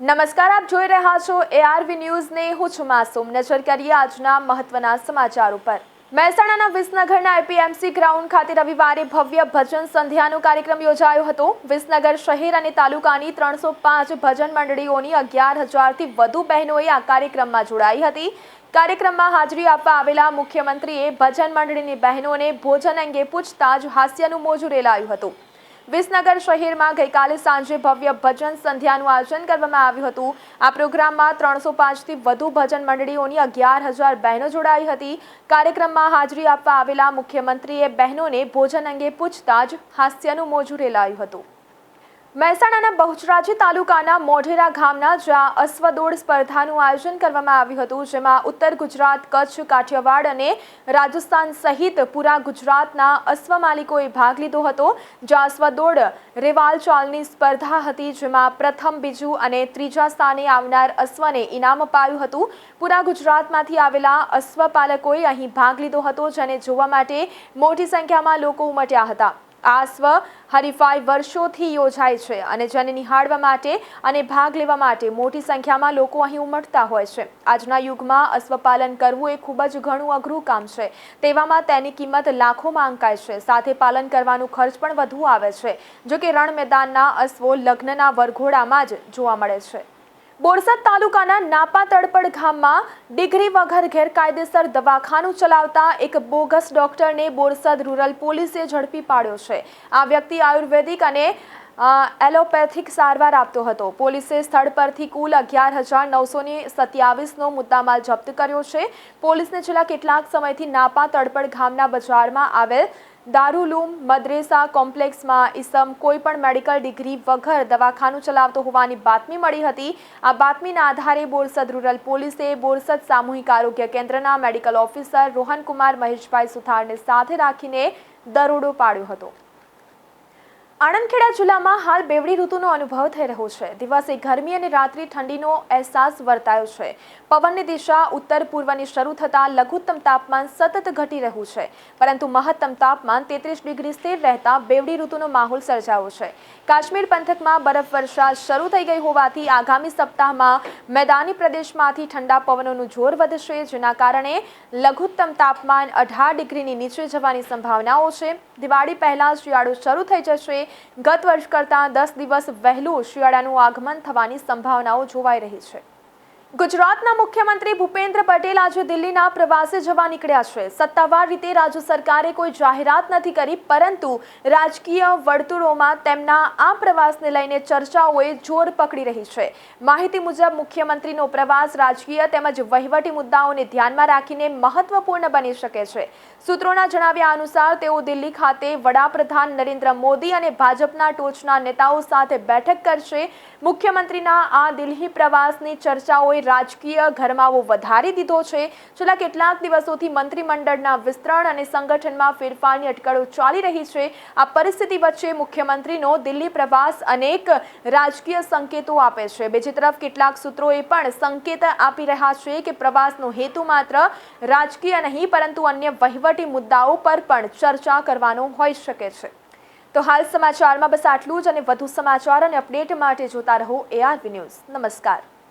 નમસ્કાર, આપ જોઈ રહ્યા છો એઆરવી ન્યૂઝને હું છું માસુમ નજર કરીએ આજના મહત્વના સમાચાર ઉપર. મહેસાણાના વિસનગરના એપીએમસી ગ્રાઉન્ડ ખાતે રવિવારે ભવ્ય ભજન સંધ્યાનો કાર્યક્રમ યોજાયો હતો. વિસનગર શહેર અને તાલુકાની ત્રણસો પાંચ ભજન મંડળીઓની અગિયાર હજારથી વધુ બહેનોએ આ કાર્યક્રમમાં જોડાઈ હતી. કાર્યક્રમમાં હાજરી આપવા આવેલા મુખ્યમંત્રીએ ભજન મંડળીની બહેનોને ભોજન અંગે પૂછતા જ હાસ્યનું મોજું રેલાયું હતું. વિસનગર શહેરમાં ગઈકાલે સાંજે ભવ્ય ભજન સંધ્યાનું આયોજન કરવામાં આવ્યું હતું. આ પ્રોગ્રામમાં ત્રણસો પાંચથી વધુ ભજન મંડળીઓની અગિયાર હજાર બહેનો જોડાઈ હતી. કાર્યક્રમમાં હાજરી આપવા આવેલા મુખ્યમંત્રીએ બહેનોને ભોજન અંગે પૂછતા જ હાસ્યનું મોજું રેલાયું હતું. મહેસાણાના બહુચરાજી તાલુકાના મોઢેરા ગામના જ્યાં અશ્વદોડ સ્પર્ધાનું આયોજન કરવામાં આવ્યું હતું, જેમાં ઉત્તર ગુજરાત, કચ્છ, કાઠિયાવાડ અને રાજસ્થાન સહિત પૂરા ગુજરાતના અશ્વ માલિકોએ ભાગ લીધો હતો. જ્યાં અશ્વદોડ રેવાલ ચાલની સ્પર્ધા હતી, જેમાં પ્રથમ બીજું અને ત્રીજા સ્થાને આવનાર અશ્વને ઇનામ અપાયું હતું. પૂરા ગુજરાતમાંથી આવેલા અશ્વપાલકોએ અહીં ભાગ લીધો હતો, જેને જોવા માટે મોટી સંખ્યામાં લોકો ઉમટ્યા હતા. આ સ્વ હરીફાઈ વર્ષોથી યોજાય છે અને જેને નિહાળવા માટે અને ભાગ લેવા માટે મોટી સંખ્યામાં લોકો અહીં ઉમટતા હોય છે. આજના યુગમાં અશ્વપાલન કરવું એ ખૂબ જ ઘણું અઘરું કામ છે. તેવામાં તેની કિંમત લાખોમાં અંકાય છે. સાથે પાલન કરવાનું ખર્ચ પણ વધુ આવે છે. જો કે રણ મેદાનના અશ્વો લગ્નના વરઘોડામાં જ જોવા મળે છે. બોરસદ તાલુકાના નાપા તળપડ ગામમાં ડિગ્રી વગર ગેરકાયદેસર દવાખાનું ચલાવતા એક બોગસ ડોક્ટરને બોરસદ રૂરલ પોલીસે ઝડપી પાડ્યો છે. આ વ્યક્તિ આયુર્વેદિક અને એલોપેથિક સારવાર આપતો હતો. પોલીસે સ્થળ પરથી કુલ અગિયાર હજાર નવસોની સત્યાવીસનો મુદ્દામાલ જપ્ત કર્યો છે. પોલીસને છેલ્લા કેટલાક સમયથી નાપા તળપડ ગામના બજારમાં આવેલ દારૂલુમ મદ્રેસા કોમ્પ્લેક્સમાં ઇસમ કોઈ પણ મેડિકલ ડિગ્રી વગર દવાખાનું ચલાવતો હોવાની બાતમી મળી હતી. આ બાતમીના આધારે બોરસદ રૂરલ પોલીસે બોરસદ સામૂહિક આરોગ્ય કેન્દ્રના મેડિકલ ઓફિસર રોહનકુમાર મહેશભાઈ સુથારને સાથે રાખીને દરોડો પાડ્યો હતો. આણંદખેડા જિલ્લામાં હાલ બેવડી ઋતુનો અનુભવ થઈ રહ્યો છે. દિવસે ગરમી અને રાત્રિ ઠંડીનો અહેસાસ વર્તાયો છે. પવનની દિશા ઉત્તર પૂર્વની શરૂ થતાં લઘુત્તમ તાપમાન સતત ઘટી રહ્યું છે. પરંતુ મહત્તમ તાપમાન તેત્રીસ ડિગ્રી સ્થિર રહેતા બેવડી ઋતુનો માહોલ સર્જાયો છે. કાશ્મીર પંથકમાં બરફવર્ષા શરૂ થઈ ગઈ હોવાથી આગામી સપ્તાહમાં મેદાની પ્રદેશમાંથી ઠંડા પવનોનું જોર વધશે, જેના કારણે લઘુત્તમ તાપમાન અઢાર ડિગ્રીની નીચે જવાની સંભાવનાઓ છે. દિવાળી પહેલાં શિયાળો શરૂ થઈ જશે ગત વર્ષ કરતાં દસ દિવસ વહેલું શિયાળાનું આગમન થવાની સંભાવનાઓ જોવાઈ રહી છે. ગુજરાતના મુખ્યમંત્રી ભૂપેન્દ્ર પટેલ આજે દિલ્હીના પ્રવાસે જવા નીકળ્યા છે. સત્તાવાર રીતે રાજ્ય સરકારે કોઈ જાહેરાત નથી કરી, પરંતુ રાજકીય વર્તુળોમાં તેમના આ પ્રવાસને લઈને ચર્ચાઓએ જોર પકડી રહી છે. માહિતી મુજબ મુખ્યમંત્રીનો પ્રવાસ રાજકીય તેમજ વહીવટી મુદ્દાઓને ધ્યાનમાં રાખીને મહત્વપૂર્ણ બની શકે છે. સૂત્રોના જણાવ્યા અનુસાર, તેઓ દિલ્હી ખાતે વડાપ્રધાન નરેન્દ્ર મોદી અને ભાજપના ટોચના નેતાઓ સાથે બેઠક કરશે. મુખ્યમંત્રીના આ દિલ્હી પ્રવાસની ચર્ચાઓએ રાજકીય ગરમાવો વધારી દીધો છે? છેલ્લા કેટલાક દિવસોથી મંત્રીમંડળના વિસ્તરણ અને સંગઠનમાં ફેરફારની અટકળો ચાલી રહી છે. આ પરિસ્થિતિ વચ્ચે મુખ્યમંત્રીનો દિલ્હી પ્રવાસ અનેક રાજકીય સંકેતો આપે છે. બીજી તરફ કેટલાક સૂત્રોએ પણ સંકેત આપી રહ્યા છે કે પ્રવાસનો હેતુ માત્ર રાજકીય નહીં, પરંતુ અન્ય વહીવટી મુદ્દાઓ પર પણ ચર્ચા કરવાનો હોઈ શકે છે. તો હાલ સમાચારમાં બસ આટલું જ અને વધુ સમાચાર અને અપડેટ માટે જોતા રહો એઆરવી ન્યૂઝ નમસ્કાર.